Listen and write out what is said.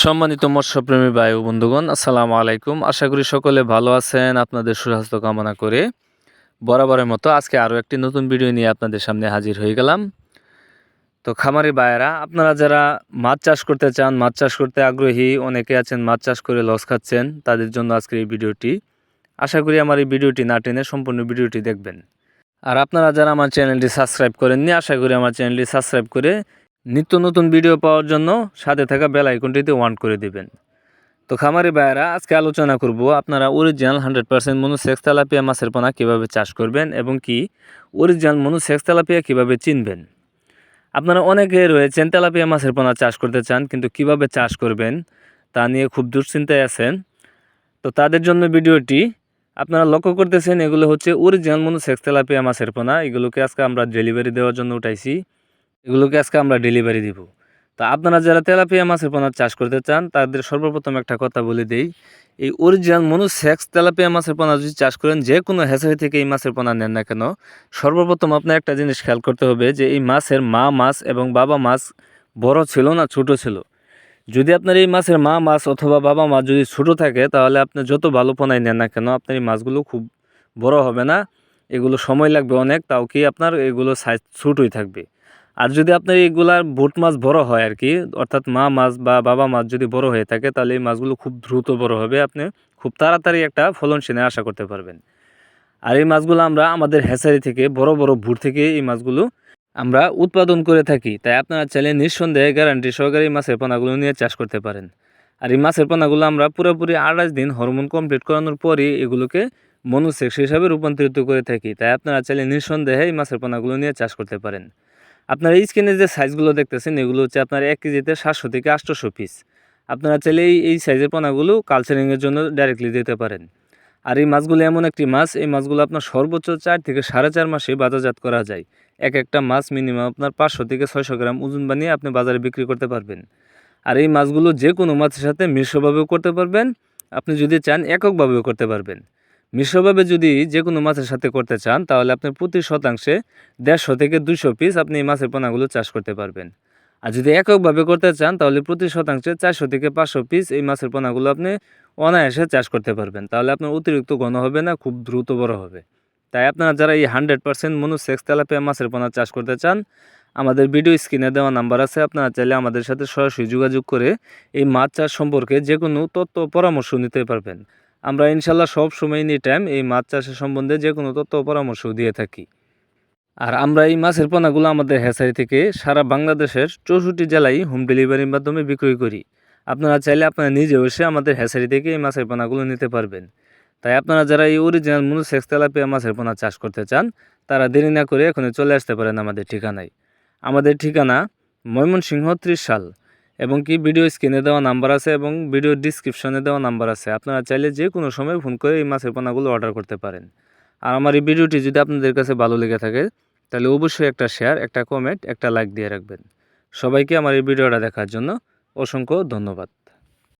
সম্মানিত মৎস্যপ্রেমী বায়ু বন্ধুগণ, আসসালামু আলাইকুম। আশা করি সকলে ভালো আছেন, আপনাদের সুস্বাস্থ্য কামনা করে। বরাবরের মতো আজকে আরও একটি নতুন ভিডিও নিয়ে আপনাদের সামনে হাজির হয়ে গেলাম। তো খামারি বায়েরা আপনারা যারা মাছ চাষ করতে চান, মাছ চাষ করতে আগ্রহী, অনেকে আছেন মাছ চাষ করে লস খাচ্ছেন, তাদের জন্য আজকের এই ভিডিওটি। আশা করি আমার এই ভিডিওটি না টেনে সম্পূর্ণ ভিডিওটি দেখবেন। আর আপনারা যারা আমার চ্যানেলটি সাবস্ক্রাইব করেননি, আশা করি আমার চ্যানেলটি সাবস্ক্রাইব করে নিত্য নতুন ভিডিও পাওয়ার জন্য সাথে থাকা বেল আইকনটিতে ওয়ান করে দিবেন। তো খামারি ভাইয়েরা, আজকে আলোচনা করব আপনারা original hundred percent monosex tilapia মাছের পোনা কীভাবে চাষ করবেন এবং কি অরিজিনাল মনুসেক্স তেলাপিয়া কীভাবে চিনবেন। আপনারা অনেকে রয়েছেন তেলাপিয়া মাছের পোনা চাষ করতে চান, কিন্তু কীভাবে চাষ করবেন তা নিয়ে খুব দুশ্চিন্তায় আছেন। তো তাদের জন্য ভিডিওটি আপনারা লক্ষ্য করতেছেন, এগুলো হচ্ছে অরিজিনাল মনুসেক্স তেলাপিয়া মাছের পোনা। এগুলোকে আজকে আমরা ডেলিভারি দেওয়ার জন্য উঠাইছি। এগুলোকে আজকে আমরা ডেলিভারি দিব। তা আপনারা যারা তেলাপিয়া মাছের পোনা চাষ করতে চান, তাদের সর্বপ্রথম একটা কথা বলে দেই, এই অরিজিনাল মনু সেক্স তেলাপিয়া মাছের পোনা যদি চাষ করেন, যে কোনো হ্যাচারি থেকে এই মাছের পোনা নেন না কেন, সর্বপ্রথম আপনার একটা জিনিস খেয়াল করতে হবে যে এই মাছের মা মাছ এবং বাবা মাছ বড় ছিল না ছোট ছিল। যদি আপনার এই মাছের মা মাছ অথবা বাবা মাছ যদি ছোট থাকে, তাহলে আপনি যত ভালো পোনাই নেন না কেন, আপনার এই মাছগুলো খুব বড় হবে না। এগুলো সময় লাগবে অনেক, তাও কি আপনার এগুলো সাইজ ছোটোই থাকবে। আর যদি আপনার এইগুলার বুট মাছ বড় হয় আর কি, অর্থাৎ মা মাছ বা বাবা মাছ যদি বড় হয়ে থাকে, তাহলে এই মাছগুলো খুব দ্রুত বড় হবে। আপনি খুব তাড়াতাড়ি একটা ফলনশীলের আশা করতে পারবেন। আর এই মাছগুলো আমরা আমাদের হ্যাচারি থেকে, বড় বড় ভুট থেকে এই মাছগুলো আমরা উৎপাদন করে থাকি। তাই আপনারা চাইলে নিঃসন্দেহে গ্যারান্টি সহকারে এই মাছের পোনাগুলো নিয়ে চাষ করতে পারেন। আর এই মাছের পোনাগুলো আমরা পুরোপুরি আঠাশ দিন হরমোন কমপ্লিট করানোর পরই এগুলোকে মনুসেক্স হিসাবে রূপান্তরিত করে থাকি। তাই আপনারা চাইলে নিঃসন্দেহে এই মাছের পোনাগুলো নিয়ে চাষ করতে পারেন। আপনার এই স্ক্রিনে যে সাইজগুলো দেখতেছেন, এগুলো হচ্ছে আপনার এক কেজিতে সাতশো থেকে আটশোশো পিস আপনারা চাইলে এই এই সাইজের পোনাগুলো কালচারিংয়ের জন্য ডাইরেক্টলি দিতে পারেন। আর এই মাছগুলো এমন একটি মাছ, এই মাছগুলো আপনার সর্বোচ্চ চার থেকে সাড়ে চার মাসে বাজারজাত করা যায়। এক একটা মাছ মিনিমাম আপনার পাঁচশো থেকে ছয়শো গ্রাম ওজন বানিয়ে আপনি বাজারে বিক্রি করতে পারবেন। আর এই মাছগুলো যে কোনো মাছের সাথে মিশ্রভাবেও করতে পারবেন। আপনি যদি চান এককভাবেও করতে পারবেন। মিশ্রভাবে যদি যে কোনো মাছের সাথে করতে চান, তাহলে আপনি প্রতি শতাংশে দেড়শো থেকে দুশো পিস আপনি এই মাছের পোনাগুলো চাষ করতে পারবেন। আর যদি এককভাবে করতে চান, তাহলে প্রতি শতাংশে চারশো থেকে পাঁচশো পিস এই মাছের পোনাগুলো আপনি অনায়াসে চাষ করতে পারবেন। তাহলে আপনার অতিরিক্ত ঘন হবে না, খুব দ্রুত বড় হবে। তাই আপনারা যারা এই হান্ড্রেড পার্সেন্ট মনুসেক্স তেলাপিয়া মাছের পোনা চাষ করতে চান, আমাদের ভিডিও স্ক্রিনে দেওয়া নাম্বার আছে, আপনারা চাইলে আমাদের সাথে সরাসরি যোগাযোগ করে এই মাছ চাষ সম্পর্কে যে কোনো তথ্য পরামর্শ নিতে পারবেন। আমরা ইনশাল্লাহ সব সময় এনি টাইম এই মাছ চাষের সম্বন্ধে যে কোনো তথ্য পরামর্শ দিয়ে থাকি। আর আমরা এই মাছের পোনাগুলো আমাদের হ্যাচারি থেকে সারা বাংলাদেশের চৌষট্টি জেলায় হোম ডেলিভারির মাধ্যমে বিক্রয় করি। আপনারা চাইলে আপনারা নিজে এসে আমাদের হ্যাচারি থেকে এই মাছের পোনাগুলো নিতে পারবেন। তাই আপনারা যারা এই অরিজিনাল মনুসেক্স তেলাপিয়া মাছের পোনা চাষ করতে চান, তারা দেরি না করে এখনই চলে আসতে পারেন আমাদের ঠিকানায়। আমাদের ঠিকানা ময়মনসিংহ ত্রিশ সাল। এবং কি ভিডিও স্ক্রিনে দেওয়া নাম্বার আছে এবং ভিডিও ডিসক্রিপশনে দেওয়া নাম্বার আছে। আপনারা চাইলে যে কোনো সময় ফোন করে এই মাছের পোনাগুলো অর্ডার করতে পারেন। আর আমার এই ভিডিওটি যদি আপনাদের কাছে ভালো লেগে থাকে, তাহলে অবশ্যই একটা শেয়ার একটা কমেন্ট একটা লাইক দিয়ে রাখবেন। সবাইকে আমার এই ভিডিওটা দেখার জন্য অসংখ্য ধন্যবাদ।